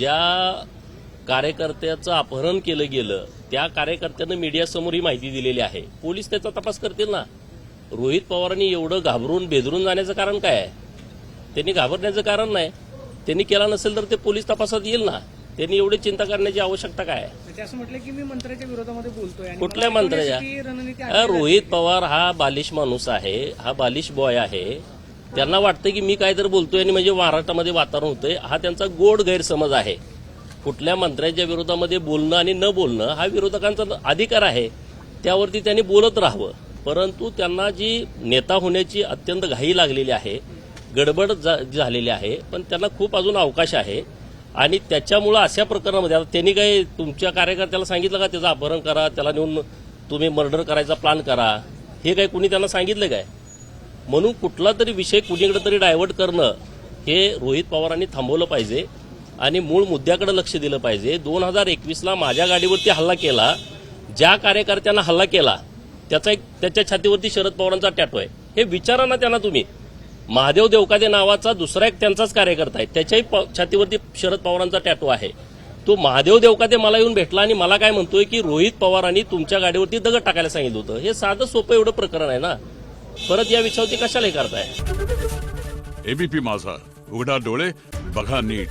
ज्या कार्यकर्त्याचं अपहरण केलं गेलं त्या कार्यकर्त्यानं मीडियासमोर ही माहिती दिलेली आहे. पोलीस त्याचा तपास करतील ना? रोहित पवारांनी एवढं घाबरून बेदरून जाण्याचं कारण काय आहे? त्यांनी घाबरण्याचं कारण नाही. त्यांनी केला नसेल तर ते पोलीस तपासात येईल ना? त्यांनी एवढी चिंता करण्याची आवश्यकता काय आहे? ते असं म्हटलं की मी मंत्र्याच्या विरोधामध्ये बोलतोय आणि कुठल्या मंत्र्याच्या? रोहित पवार हा बालिश माणूस आहे हा बालिश बॉय आहे. त्यांना वाटतं की मी काय तर बोलतोय आणि म्हणजे महाराष्ट्रामध्ये वातावरण होतंय. हा त्यांचा गोड गैरसमज आहे. कुठल्या मंत्र्यांच्या विरोधामध्ये बोलणं आणि न बोलणं हा विरोधकांचा अधिकार आहे. त्यावरती त्यांनी बोलत राहावं. परंतु त्यांना जी नेता होण्याची अत्यंत घाई लागलेली आहे गडबड जा- झालेली आहे पण त्यांना खूप अजून अवकाश आहे. आणि त्याच्यामुळं अशा प्रकरणामध्ये आता त्यांनी काही तुमच्या कार्यकर्त्याला सांगितलं का? त्याचं अपहरण करा त्याला नेऊन तुम्ही मर्डर करायचा प्लान करा. हे काही कुणी त्यांना सांगितलं काय? म्हणून कुठला तरी विषय कुणीकडे तरी डायव्हर्ट करणं हे रोहित पवारांनी थांबवलं पाहिजे. आणि मूळ मुद्द्याकडे लक्ष दिलं पाहिजे. दोन हजार एकवीसला माझ्या गाडीवरती हल्ला केला ज्या कार्यकर्त्यांना हल्ला केला त्याचा एक त्याच्या छातीवरती शरद पवारांचा टॅटो आहे. हे विचारा ना त्यांना तुम्ही. महादेव देवकादे नावाचा दुसरा एक त्यांचाच कार्यकर्ता आहे. त्याच्याही प- छातीवरती शरद पवारांचा टॅटो आहे. तो महादेव देवकादे मला येऊन भेटला आणि मला काय म्हणतोय की रोहित पवारांनी तुमच्या गाडीवरती दगड टाकायला सांगितलं होतं. हे साधं सोपं एवढं प्रकरण आहे ना. परत या विषयावरती कशाला करताय. एबीपी माझा. उघडा डोळे बघा नीट.